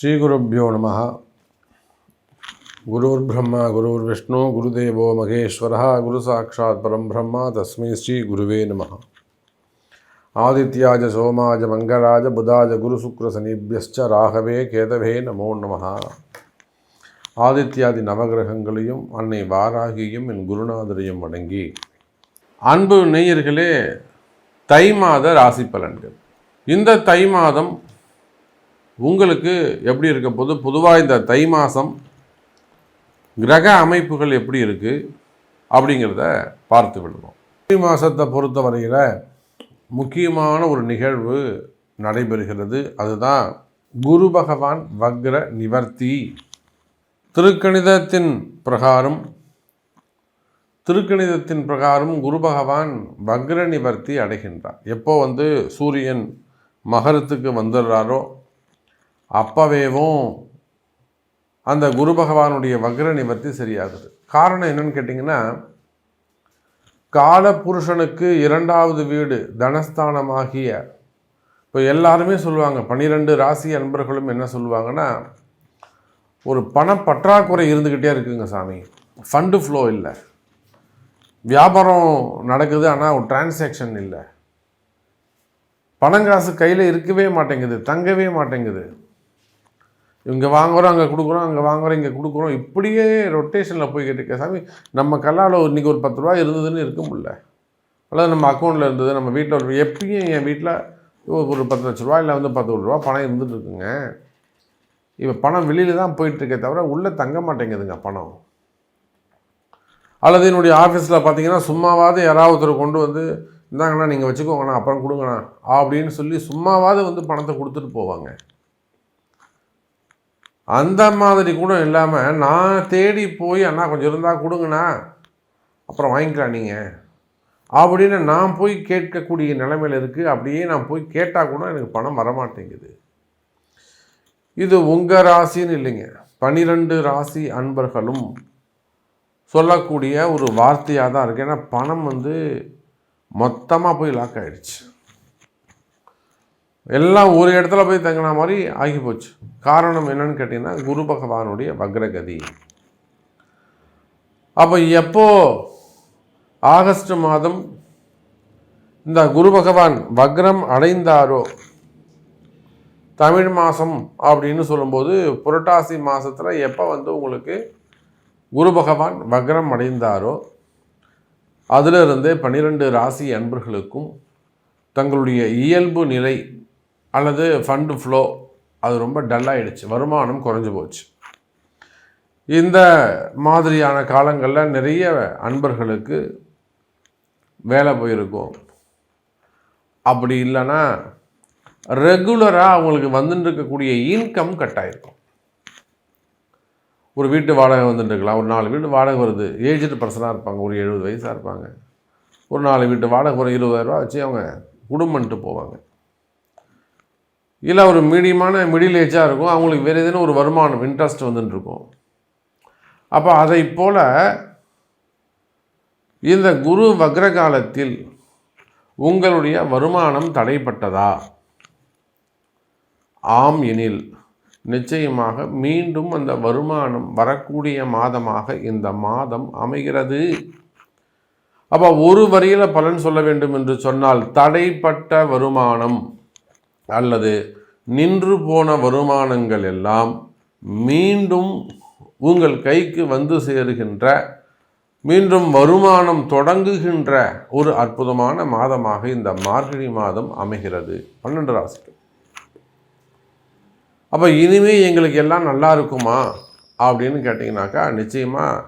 ஸ்ரீகுருப்போ நம. குருர் பிரம்மா குருர் விஷ்ணு குருதேவோ மகேஸ்வர குரு சாட்சாத் பரம் பிரம்மா தஸ்மை ஸ்ரீ குருவே நம. ஆதித்யாஜ சோமாஜ மங்கராஜ புதாஜ குரு சுக்ர சனிபியஸ்ச ராகவே கேதவே நமோ நம. ஆதித்யாதி நவகிரகங்களையும் அன்னை வாராகியும் என் குருநாதரையும் வணங்கி அன்பு நேயர்களே தை மாத ராசி பலன்கள். இந்த தை மாதம் உங்களுக்கு எப்படி இருக்க போது? பொதுவாக இந்த தை மாதம் கிரக அமைப்புகள் எப்படி இருக்குது அப்படிங்கிறத பார்த்து விடுவோம். தை மாதத்தை பொறுத்த வரையில் முக்கியமான ஒரு நிகழ்வு நடைபெறுகிறது. அதுதான் குரு பகவான் வக்ர நிவர்த்தி. திருக்கணிதத்தின் பிரகாரம் திருக்கணிதத்தின் பிரகாரம் குரு பகவான் வக்ர நிவர்த்தி அடைகின்றார். எப்போ வந்து சூரியன் மகரத்துக்கு வந்துடுறாரோ அப்பவேவும் அந்த குரு பகவானுடைய வக்ர நிவர்த்தி சரியாகுது. காரணம் என்னன்னு கேட்டிங்கன்னா கால புருஷனுக்கு இரண்டாவது வீடு தனஸ்தானமாகிய இப்போ எல்லாருமே சொல்லுவாங்க பன்னிரெண்டு ராசி அன்பர்களும் என்ன சொல்லுவாங்கன்னா ஒரு பண பற்றாக்குறை இருந்துக்கிட்டே இருக்குங்க சாமி. ஃபண்டு ஃப்ளோ இல்லை. வியாபாரம் நடக்குது ஆனால் ஒரு டிரான்சாக்ஷன் இல்லை. பணங்காசு கையில் இருக்கவே மாட்டேங்குது தங்கவே மாட்டேங்குது. இங்கே வாங்குகிறோம் அங்கே கொடுக்குறோம் அங்கே வாங்குகிறோம் இங்கே கொடுக்குறோம். இப்படியே ரொட்டேஷனில் போய்கிட்டு இருக்க சாமி. நம்ம கல்லால் இன்றைக்கி ஒரு பத்து ரூபா இருந்ததுன்னு இருக்க முடியல. அல்லது நம்ம அக்கௌண்ட்டில் இருந்தது நம்ம வீட்டில் ஒரு எப்பயும் என் வீட்டில் ஒரு பத்து லட்ச ரூபா இல்லை வந்து பத்து ரூபா பணம் இருந்துட்டு இருக்குங்க. இப்போ பணம் வெளியில் தான் போயிட்டுருக்கே தவிர உள்ளே தங்க மாட்டேங்குதுங்க பணம். அல்லது என்னுடைய ஆஃபீஸில் பார்த்தீங்கன்னா சும்மாவாவது யாராவது ஒருத்தர் கொண்டு வந்து இந்தாங்கண்ணா நீங்கள் வச்சுக்கோங்கண்ணா அப்புறம் கொடுங்கண்ணா அப்படின்னு சொல்லி சும்மாவாவது வந்து பணத்தை கொடுத்துட்டு போவாங்க. அந்த மாதிரி கூட இல்லாமல் நான் தேடி போய் அண்ணா கொஞ்சம் இருந்தால் கொடுங்கண்ணா. அப்புறம் வாங்கிக்கலாம் நீங்கள் அப்படின்னு நான் போய் கேட்கக்கூடிய நிலைமையில் இருக்குது அப்படியே நான் போய் கேட்டால் கூட எனக்கு பணம் வரமாட்டேங்குது. இது உங்கள் ராசின்னு இல்லைங்க. பனிரெண்டு ராசி அன்பர்களும் சொல்லக்கூடிய ஒரு வார்த்தையாக தான் இருக்குது ஏன்னா பணம் வந்து மொத்தமாக போய் லாக் ஆகிடுச்சு எல்லாம் ஒரு இடத்துல போய் தங்கின மாதிரி ஆகி போச்சு. காரணம் என்னன்னு கேட்டிங்கன்னா குரு பகவானுடைய வக்ரகதி. அப்போ எப்போ ஆகஸ்ட் மாதம் இந்த குரு பகவான் வக்ரம் அடைந்தாரோ தமிழ் மாதம் அப்படின்னு சொல்லும்போது புரட்டாசி மாதத்தில் எப்போ வந்து உங்களுக்கு குரு பகவான் வக்ரம் அடைந்தாரோ அதிலிருந்தே பன்னிரெண்டு ராசி அன்பர்களுக்கும் தங்களுடைய இயல்பு நிலை அல்லது ஃபண்டு ஃப்ளோ அது ரொம்ப டல்லாகிடுச்சு வருமானம் குறைஞ்சி போச்சு. இந்த மாதிரியான காலங்களில் நிறைய அன்பர்களுக்கு வேலை போயிருக்கும். அப்படி இல்லைன்னா ரெகுலராக அவங்களுக்கு வந்துட்டு இருக்கக்கூடிய இன்கம் கட் ஆகிருக்கும் ஒரு வீட்டு வாடகை வந்துட்டு இருக்கலாம். ஒரு நாலு வீட்டு வாடகை வருது. ஏஜ்டு பர்சனாக இருப்பாங்க. ஒரு எழுபது வயசாக இருப்பாங்க. ஒரு நாலு வீட்டு வாடகை ஒரு இருபதாயிரரூவா வச்சு அவங்க குடும்பம்ன்ட்டு போவாங்க. இல்லை ஒரு மீடியமான மிடில் ஏஜாக இருக்கும். அவங்களுக்கு வேறு எதுனா ஒரு வருமானம் இன்ட்ரெஸ்ட் வந்துட்டுருக்கும் அப்போ அதை போல் இந்த குரு வக்ர காலத்தில் உங்களுடைய வருமானம் தடைப்பட்டதா? ஆம் எனில் நிச்சயமாக மீண்டும் அந்த வருமானம் வரக்கூடிய மாதமாக இந்த மாதம் அமைகிறது. அப்போ ஒரு வரியில் பலன் சொல்ல வேண்டும் என்று சொன்னால் தடைப்பட்ட வருமானம் அல்லது நின்று போன வருமானங்கள் எல்லாம் மீண்டும் உங்கள் கைக்கு வந்து சேருகின்ற மீண்டும் வருமானம் தொடங்குகின்ற ஒரு அற்புதமான மாதமாக இந்த மார்கழி மாதம் அமைகிறது. பன்னெண்டு ராசிக்கு. அப்போ இனிமே எங்களுக்கு எல்லாம் நல்லா இருக்குமா? அப்படின்னு கேட்டிங்கனாக்கா நிச்சயமாக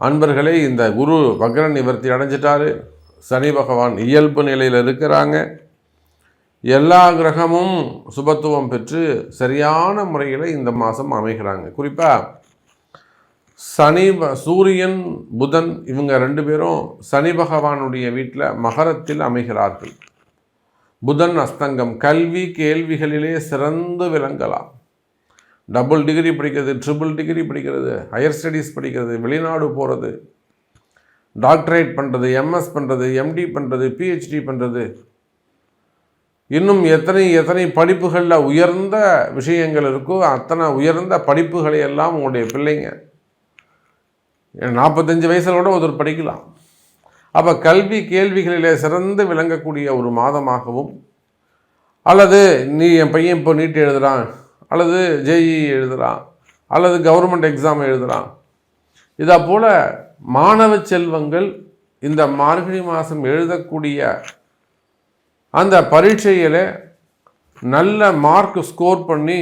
அன்பர்களே இந்த குரு வக்ர நிவர்த்தி அடைஞ்சிட்டாரு. சனி பகவான் இயல்பு நிலையில் இருக்கிறாங்க. எல்லா கிரகமும் சுபத்துவம் பெற்று சரியான முறையில் இந்த மாதம் அமைகிறாங்க. குறிப்பாக சனி சூரியன் புதன் இவங்க ரெண்டு பேரும் சனி பகவானுடைய வீட்டில் மகரத்தில் அமைகிறார்கள். புதன் அஸ்தங்கம் கல்வி கேள்விகளிலே சிறந்து விளங்கலாம். டபுள் டிகிரி படிக்கிறது ட்ரிபிள் டிகிரி படிக்கிறது ஹையர் ஸ்டடீஸ் படிக்கிறது வெளிநாடு போகிறது டாக்டரேட் பண்ணுறது எம்எஸ் பண்ணுறது எம்டி பண்ணுறது பிஹெச்டி பண்ணுறது இன்னும் எத்தனை எத்தனை படிப்புகளில் உயர்ந்த விஷயங்கள் இருக்கோ அத்தனை உயர்ந்த படிப்புகளை எல்லாம் உங்களுடைய பிள்ளைங்க நாற்பத்தஞ்சு வயசில் கூட ஒருத்தர் படிக்கலாம். அப்போ கல்வி கேள்விகளிலே சிறந்து விளங்கக்கூடிய ஒரு மாதமாகவும் அல்லது நீ என் பையன் இப்போ நீட் எழுதுகிறான் அல்லது ஜேஇ எழுதுகிறான் அல்லது கவர்மெண்ட் எக்ஸாம் எழுதுகிறான் இதை போல் மாணவ செல்வங்கள் இந்த மார்கழி மாதம் எழுதக்கூடிய அந்த பரீட்சையில் நல்ல மார்க் ஸ்கோர் பண்ணி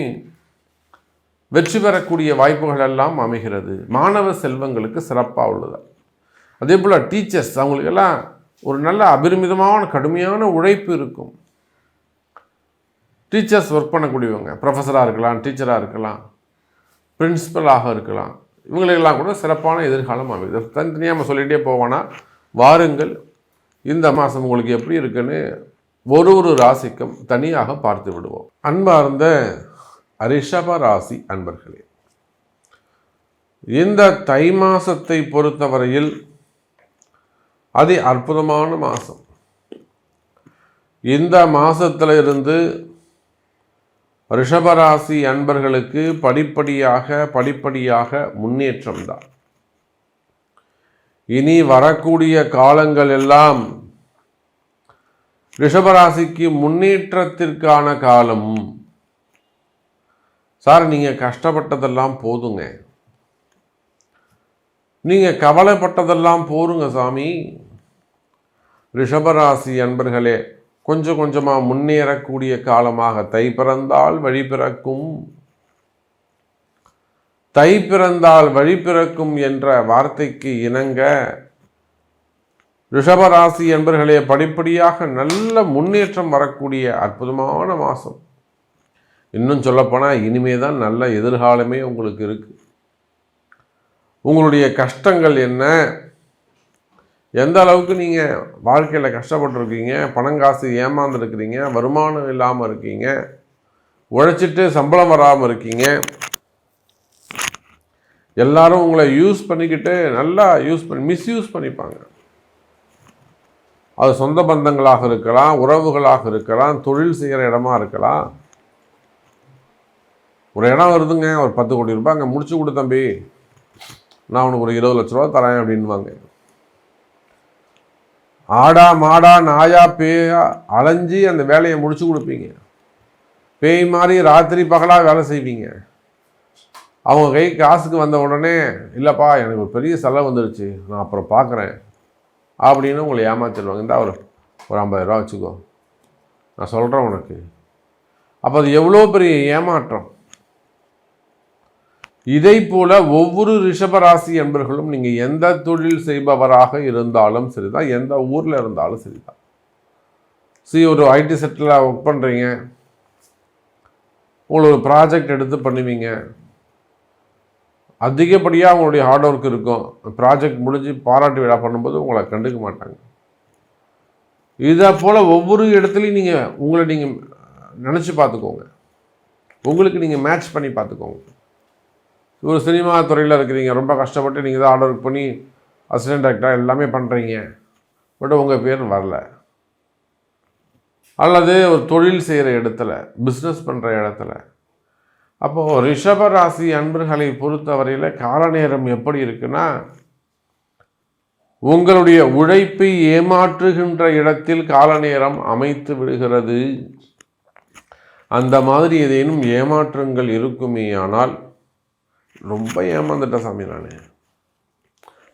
வெற்றி பெறக்கூடிய வாய்ப்புகள் எல்லாம் அமைகிறது. மாணவ செல்வங்களுக்கு சிறப்பாக உள்ளது. அதே போல் டீச்சர்ஸ் அவங்களுக்கெல்லாம் ஒரு நல்ல அபரிமிதமான கடுமையான உழைப்பு இருக்கும். டீச்சர்ஸ் ஒர்க் பண்ணக்கூடியவங்க ப்ரொஃபஸராக இருக்கலாம் டீச்சராக இருக்கலாம் பிரின்ஸிபலாக இருக்கலாம். இவங்களுக்கெல்லாம் கூட சிறப்பான எதிர்காலம் அமைது தனித்தனியாக நம்ம சொல்லிகிட்டே போவோன்னா வாருங்கள் இந்த மாதம் உங்களுக்கு எப்படி இருக்குன்னு ஒரு ஒரு ராசிக்கும் தனியாக பார்த்து விடுவோம். அன்பார்ந்த ரிஷப ராசி அன்பர்களே இந்த தை மாசத்தை பொறுத்தவரையில் அதி அற்புதமான மாதம் இந்த மாசத்துல இருந்து ரிஷபராசி அன்பர்களுக்கு படிப்படியாக படிப்படியாக முன்னேற்றம் தான். இனி வரக்கூடிய காலங்கள் எல்லாம் ரிஷபராசிக்கு முன்னேற்றத்திற்கான காலம். சார் நீங்கள் கஷ்டப்பட்டதெல்லாம் போதுங்க. நீங்கள் கவலைப்பட்டதெல்லாம் போருங்க சாமி. ரிஷபராசி அன்பர்களே கொஞ்சம் கொஞ்சமாக முன்னேறக்கூடிய காலமாக தை பிறந்தால் வழி பிறக்கும். தை பிறந்தால் வழி பிறக்கும் என்ற வார்த்தைக்கு இணங்க ரிஷபராசி என்பர்களே படிப்படியாக நல்ல முன்னேற்றம் வரக்கூடிய அற்புதமான மாதம் இன்னும் சொல்லப்போனால் இனிமே தான் நல்ல எதிர்காலமே உங்களுக்கு இருக்குது உங்களுடைய கஷ்டங்கள் என்ன? எந்த அளவுக்கு நீங்கள் வாழ்க்கையில் கஷ்டப்பட்டுருக்கீங்க? பணங்காசு ஏமாந்துருக்கிறீங்க? வருமானம் இல்லாமல் இருக்கீங்க? உழைச்சிட்டு சம்பளம் வராமல் இருக்கீங்க? எல்லாரும் உங்களை யூஸ் பண்ணிக்கிட்டு நல்லா யூஸ் பண்ணி மிஸ்யூஸ் பண்ணிப்பாங்க. அது சொந்த பந்தங்களாக இருக்கலாம் உறவுகளாக இருக்கலாம் தொழில் செய்கிற இடமா இருக்கலாம். ஒரு இடம் வருதுங்க ஒரு பத்து கோடி ரூபாய் அங்கே முடிச்சு கொடு தம்பி. நான் உனக்கு ஒரு இருபது லட்ச ரூபா தரேன் அப்படின்வாங்க ஆடா மாடா நாயா பேயா அலைஞ்சி அந்த வேலையை முடிச்சு கொடுப்பீங்க. பேய் மாதிரி ராத்திரி பகலாக வேலை செய்வீங்க. அவங்க கை காசுக்கு வந்த உடனே இல்லைப்பா எனக்கு ஒரு பெரிய செலவு வந்துடுச்சு நான் அப்புறம் பார்க்குறேன் அப்படின்னு உங்களை ஏமாத்திடுவாங்க இந்த ஒரு ஒரு ஐம்பதாயிரரூவா வச்சுக்கோ. நான் சொல்கிறேன் உனக்கு. அப்போ அது எவ்வளோ பெரிய ஏமாற்றம். இதை போல ஒவ்வொரு ரிஷபராசி என்பர்களும் நீங்கள் எந்த தொழில் செய்பவராக இருந்தாலும் சரிதான். எந்த ஊரில் இருந்தாலும் சரிதான். சி ஒரு ஐடி செட்டில் ஒர்க் பண்ணுறீங்க உங்களுக்கு ஒரு ப்ராஜெக்ட் எடுத்து பண்ணுவீங்க. அதிகப்படியாக அவங்களுடைய ஹார்ட் ஒர்க் இருக்கும். ப்ராஜெக்ட் முடிஞ்சு பாராட்டு விழா பண்ணும்போது உங்களை கண்டுக்க மாட்டாங்க. இதை போல் ஒவ்வொரு இடத்துலையும் நீங்கள் உங்களை நீங்கள் நினச்சி பார்த்துக்கோங்க. உங்களுக்கு நீங்கள் மேட்ச் பண்ணி பார்த்துக்கோங்க. ஒரு சினிமா துறையில் இருக்கிறீங்க ரொம்ப கஷ்டப்பட்டு நீங்கள் தான் ஹார்ட் ஒர்க் பண்ணி அசிஸ்டன்ட் டேரக்டராக எல்லாமே பண்ணுறீங்க பட் உங்கள் பேர் வரல. அல்லது ஒரு தொழில் செய்கிற இடத்துல பிஸ்னஸ் பண்ணுற இடத்துல அப்போது ரிஷபராசி அன்பர்களை பொறுத்தவரையில் காலநேரம் எப்படி இருக்குன்னா உங்களுடைய உழைப்பை ஏமாற்றுகின்ற இடத்தில் காலநேரம் அமைத்து விடுகிறது. அந்த மாதிரி ஏதேனும் ஏமாற்றங்கள் இருக்குமே ஆனால் ரொம்ப ஏமாந்துட்டேன் சாமி நான்.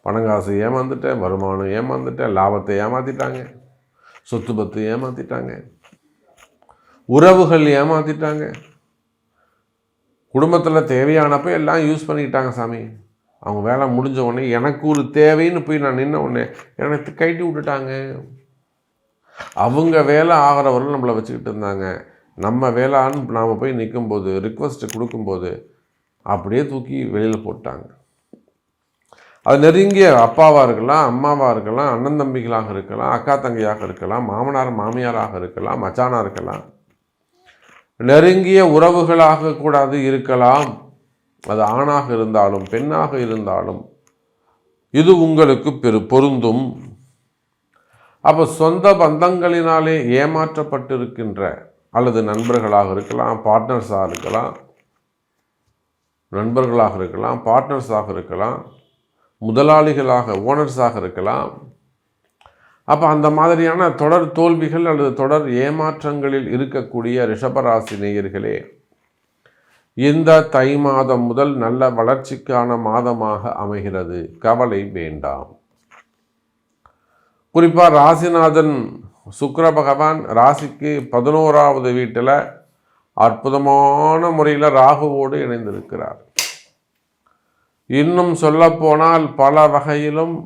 பணங்காசு ஏமாந்துட்டேன் வருமானம் ஏமாந்துட்டேன் லாபத்தை ஏமாற்றிட்டாங்க சொத்து பத்து ஏமாற்றிட்டாங்க உறவுகள் ஏமாற்றிட்டாங்க குடும்பத்தில் தேவையானப்போ எல்லாம் யூஸ் பண்ணிக்கிட்டாங்க சாமி. அவங்க வேலை முடிஞ்ச உடனே எனக்கு ஒரு தேவைன்னு போய் நான் நின்ன உடனே எனக்கு கைட்டி விட்டுட்டாங்க. அவங்க வேலை ஆகிறவர்கள் நம்மளை வச்சுக்கிட்டு இருந்தாங்க. நம்ம வேலைன்னு நாம் போய் நிற்கும்போது ரிக்வஸ்ட்டு கொடுக்கும்போது அப்படியே தூக்கி வெளியில் போட்டாங்க. அது நெருங்கிய அப்பாவாக இருக்கலாம் அம்மாவாக இருக்கலாம் அண்ணன் தம்பிகளாக இருக்கலாம் அக்கா தங்கையாக இருக்கலாம் மாமனார் மாமியாராக இருக்கலாம் மச்சானாக இருக்கலாம். நெருங்கிய உறவுகளாக கூடாது இருக்கலாம். அது ஆணாக இருந்தாலும் பெண்ணாக இருந்தாலும் இது உங்களுக்கு பெரு பொருந்தும். அப்போ சொந்த பந்தங்களினாலே ஏமாற்றப்பட்டிருக்கின்ற அல்லது நண்பர்களாக இருக்கலாம் பார்ட்னர்ஸாக இருக்கலாம் நண்பர்களாக இருக்கலாம் பார்ட்னர்ஸாக இருக்கலாம் முதலாளிகளாக ஓனர்ஸாக இருக்கலாம் அப்போ அந்த மாதிரியான தொடர் தோல்விகள் அல்லது தொடர் ஏமாற்றங்களில் இருக்கக்கூடிய ரிஷபராசி நேயர்களே இந்த தை மாதம் முதல் நல்ல வளர்ச்சிக்கான மாதமாக அமைகிறது. கவலை வேண்டாம். குறிப்பாக ராசிநாதன் சுக்கர பகவான் ராசிக்கு பதினோராவது வீட்டில் அற்புதமான முறையில் ராகுவோடு இணைந்திருக்கிறார். இன்னும் சொல்லப்போனால் பல வகையிலும்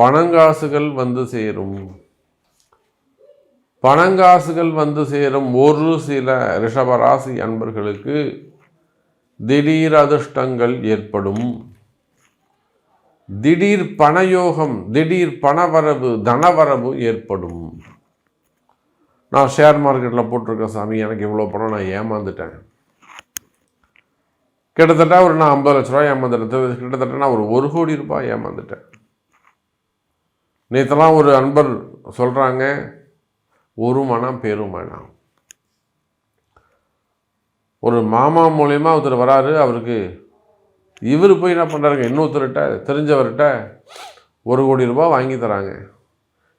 பணங்காசுகள் வந்து சேரும். பணங்காசுகள் வந்து சேரும் ஒரு சில ரிஷபராசி அன்பர்களுக்கு திடீர் அதிர்ஷ்டங்கள் ஏற்படும். திடீர் பணயோகம் திடீர் பணவரவு தனவரவு ஏற்படும். நான் ஷேர் மார்க்கெட்டில் போட்டிருக்கேன் சாமி எனக்கு இவ்வளோ பணம் நான் ஏமாந்துட்டேன். கிட்டத்தட்ட ஒரு நான் ஐம்பது லட்ச ரூபாய் ஏமாந்துட்டேன். கிட்டத்தட்ட நான் ஒரு ஒரு கோடி ரூபாய் ஏமாந்துட்டேன். நேற்றெல்லாம் ஒரு அன்பர் சொல்கிறாங்க ஒரு மனம் பெரும் மனம் ஒரு மாமா மூலயமா ஒருத்தர் வராரு அவருக்கு இவர் போய் என்ன பண்ணுறாருங்க இன்னொருத்தர்கிட்ட தெரிஞ்சவர்கிட்ட ஒரு கோடி ரூபாய் வாங்கி தராங்க.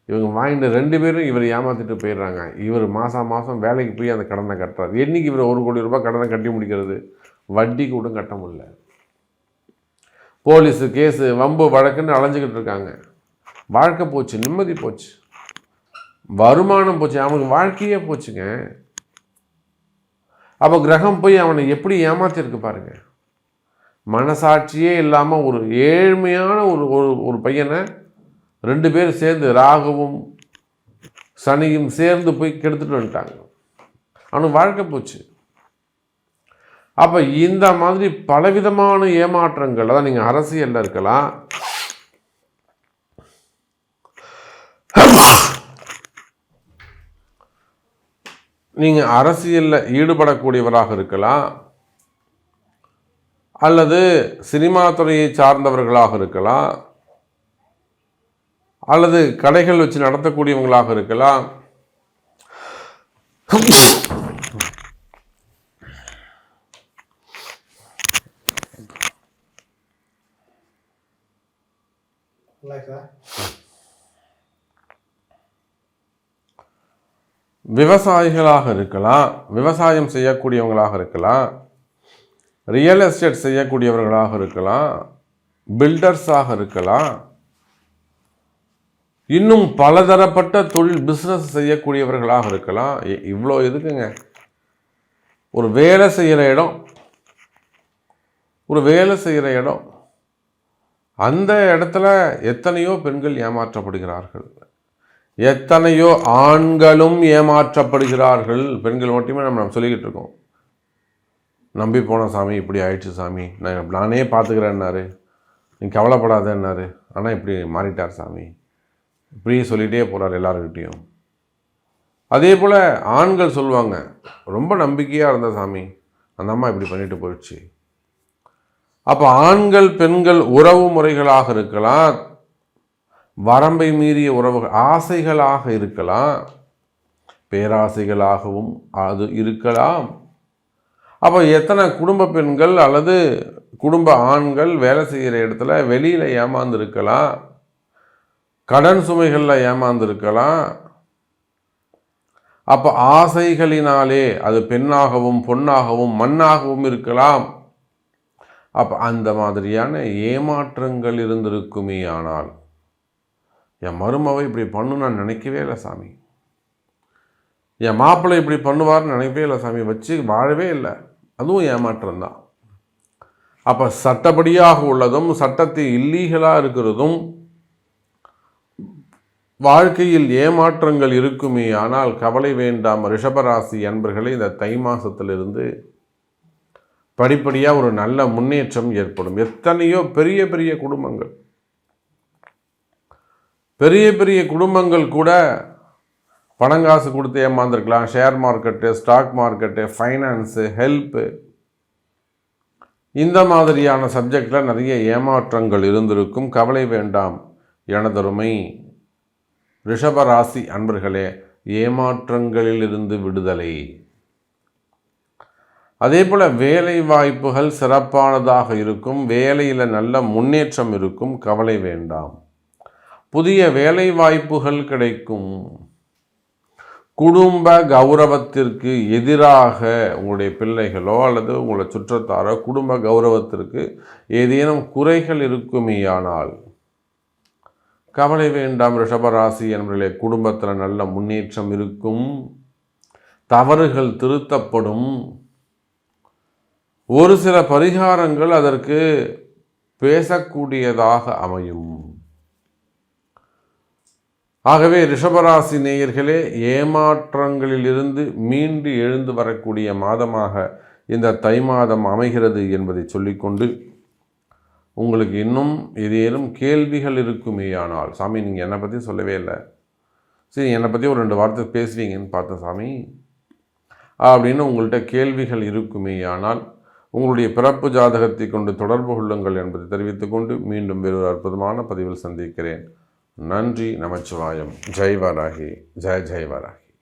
இவங்க வாங்கிட்டு ரெண்டு பேரும் இவர் ஏமாற்றிட்டு போயிடுறாங்க. இவர் மாதம் மாதம் வேலைக்கு போய் அந்த கடனை கட்டுறாரு. என்றைக்கு இவர் ஒரு கோடி ரூபாய் கடனை கட்டி முடிக்கிறது? வட்டி கூட கட்ட முடியல. போலீஸு கேஸு வம்பு வழக்குன்னு அலைஞ்சிக்கிட்டு இருக்காங்க. வாழ்க்கை போச்சு நிம்மதி போச்சு. வருமானம் போச்சு அவனுக்கு வாழ்க்கையே போச்சுங்க. அப்போ கிரகம் போய் அவனை எப்படி ஏமாத்திருக்கு பாருங்க. மனசாட்சியே இல்லாமல் ஒரு ஏழ்மையான ஒரு ஒரு பையனை ரெண்டு பேரும் சேர்ந்து ராகுவும் சனியும் சேர்ந்து போய் கெடுத்துட்டு வந்துட்டாங்க. அவனுக்கு வாழ்க்கை போச்சு. அப்போ இந்த மாதிரி பலவிதமான ஏமாற்றங்கள் அதான் நீங்கள் அரசியலில் இருக்கலாம் நீங்கள் அரசியலில் ஈடுபடக்கூடியவராக இருக்கலாம் அல்லது சினிமா துறையை சார்ந்தவர்களாக இருக்கலாம் அல்லது கடைகள் வச்சு நடத்தக்கூடியவங்களாக இருக்கலாம். விவசாயிகளாக இருக்கலாம் விவசாயம் செய்யக்கூடியவங்களாக இருக்கலாம் ரியல் எஸ்டேட் செய்யக்கூடியவர்களாக இருக்கலாம் பில்டர்ஸாக இருக்கலாம் இன்னும் பலதரப்பட்ட தொழில் பிஸ்னஸ் செய்யக்கூடியவர்களாக இருக்கலாம். இவ்வளோ எதுக்குங்க? ஒரு வேலை செய்கிற இடம் ஒரு வேலை செய்கிற இடம் அந்த இடத்துல எத்தனையோ பெண்கள் ஏமாற்றப்படுகிறார்கள். எத்தனையோ ஆண்களும் ஏமாற்றப்படுகிறார்கள். பெண்கள் மட்டுமே நம்ம நம்ம சொல்லிக்கிட்டு இருக்கோம். நம்பி போன சாமி இப்படி ஆயிடுச்சு சாமி. நான் நானே பார்த்துக்கிறேன்னாரு. நீ கவலைப்படாதன்னாரு. ஆனால் இப்படி மாறிட்டார் சாமி. இப்படி சொல்லிகிட்டே போகிறார் எல்லாருக்கிட்டேயும் அதே போல் ஆண்கள் சொல்லுவாங்க ரொம்ப நம்பிக்கையாக இருந்த சாமி. அந்த அம்மா இப்படி பண்ணிட்டு போயிடுச்சு. அப்போ ஆண்கள் பெண்கள் உறவு முறைகளாக இருக்கலாம். வரம்பை மீறிய உறவுகள் ஆசைகளாக இருக்கலாம். பேராசைகளாகவும் அது இருக்கலாம். அப்போ எத்தனை குடும்ப பெண்கள் அல்லது குடும்ப ஆண்கள் வேலை செய்கிற இடத்துல வெளியில் ஏமாந்துருக்கலாம். கடன் சுமைகளில் ஏமாந்துருக்கலாம். அப்போ ஆசைகளினாலே அது பெண்ணாகவும் பொண்ணாகவும் மண்ணாகவும் இருக்கலாம். அப்போ அந்த மாதிரியான ஏமாற்றங்கள் இருந்திருக்குமே ஆனால். என் மருமவை இப்படி பண்ணுன்னு நான் நினைக்கவே இல்லை சாமி. என் மாப்பிள்ளை இப்படி பண்ணுவார்னு நினைக்கவே இல்லை சாமி. வச்சு வாழவே இல்லை. அதுவும் ஏமாற்றம் தான் அப்போ சட்டப்படியாக உள்ளதும் சட்டத்தை இல்லீகலாக இருக்கிறதும் வாழ்க்கையில் ஏமாற்றங்கள் இருக்குமே. ஆனால் கவலை வேண்டாம். ரிஷபராசி அன்பர்களை இந்த தை மாதத்திலிருந்து படிப்படியாக ஒரு நல்ல முன்னேற்றம் ஏற்படும். எத்தனையோ பெரிய பெரிய குடும்பங்கள். பெரிய பெரிய குடும்பங்கள் கூட பணங்காசு கொடுத்து ஏமாந்துருக்கலாம். Share market stock market finance help இந்த மாதிரியான சப்ஜெக்டில் நிறைய ஏமாற்றங்கள் இருந்திருக்கும். கவலை வேண்டாம் எனதருமை. ரிஷபராசி அன்பர்களே ஏமாற்றங்களிலிருந்து விடுதலை. அதே போல் வேலை வாய்ப்புகள் சிறப்பானதாக இருக்கும். வேலையில் நல்ல முன்னேற்றம் இருக்கும். கவலை வேண்டாம். புதிய வேலை வாய்ப்புகள் கிடைக்கும். குடும்ப கௌரவத்திற்கு எதிராக உங்களுடைய பிள்ளைகளோ அல்லது உங்களை சுற்றத்தாரோ குடும்ப கௌரவத்திற்கு ஏதேனும் குறைகள் இருக்குமேயானால் கவலை வேண்டாம் ரிஷபராசி என்பதிலே குடும்பத்தில் நல்ல முன்னேற்றம் இருக்கும். தவறுகள் திருத்தப்படும். ஒரு சில பரிகாரங்கள் அதற்கு பேசக்கூடியதாக அமையும். ஆகவே ரிஷபராசி நேயர்களே ஏமாற்றங்களிலிருந்து மீண்டு எழுந்து வரக்கூடிய மாதமாக இந்த தை மாதம் அமைகிறது என்பதை சொல்லிக்கொண்டு உங்களுக்கு இன்னும் ஏதேனும் கேள்விகள் இருக்குமேயானால் சாமி நீங்கள் என்னை பற்றி சொல்லவே இல்லை. சரி என்னை பற்றி ஒரு ரெண்டு வார்த்தை பேசுவீங்கன்னு பார்த்தேன் சாமி. அப்படின்னு உங்கள்கிட்ட கேள்விகள் இருக்குமேயானால் உங்களுடைய பிறப்பு ஜாதகத்தை கொண்டு தொடர்பு கொள்ளுங்கள் என்பதை தெரிவித்துக்கொண்டு மீண்டும் வேறொரு அற்புதமான பதிவில் சந்திக்கிறேன். நன்றி நமச்சிவாயம். ஜெய் வராகி. ஜெய ஜெய் வராகி.